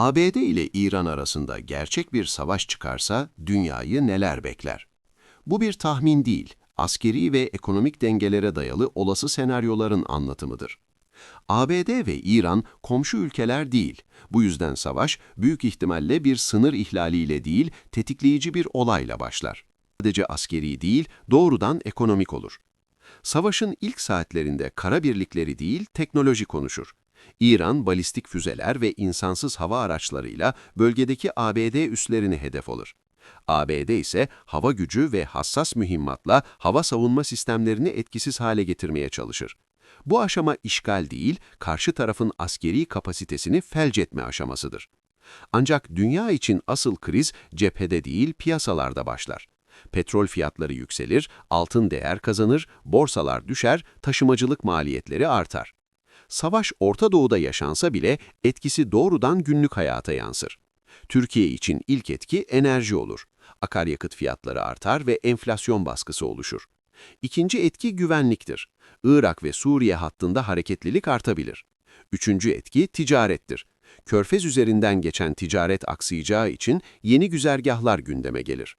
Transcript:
ABD ile İran arasında gerçek bir savaş çıkarsa dünyayı neler bekler? Bu bir tahmin değil, askeri ve ekonomik dengelere dayalı olası senaryoların anlatımıdır. ABD ve İran komşu ülkeler değil. Bu yüzden savaş büyük ihtimalle bir sınır ihlaliyle değil, tetikleyici bir olayla başlar. Sadece askeri değil, doğrudan ekonomik olur. Savaşın ilk saatlerinde kara birlikleri değil, teknoloji konuşur. İran, balistik füzeler ve insansız hava araçlarıyla bölgedeki ABD üslerini hedef alır. ABD ise hava gücü ve hassas mühimmatla hava savunma sistemlerini etkisiz hale getirmeye çalışır. Bu aşama işgal değil, karşı tarafın askeri kapasitesini felç etme aşamasıdır. Ancak dünya için asıl kriz cephede değil piyasalarda başlar. Petrol fiyatları yükselir, altın değer kazanır, borsalar düşer, taşımacılık maliyetleri artar. Savaş Orta Doğu'da yaşansa bile etkisi doğrudan günlük hayata yansır. Türkiye için ilk etki enerji olur. Akaryakıt fiyatları artar ve enflasyon baskısı oluşur. İkinci etki güvenliktir. Irak ve Suriye hattında hareketlilik artabilir. Üçüncü etki ticarettir. Körfez üzerinden geçen ticaret aksayacağı için yeni güzergahlar gündeme gelir.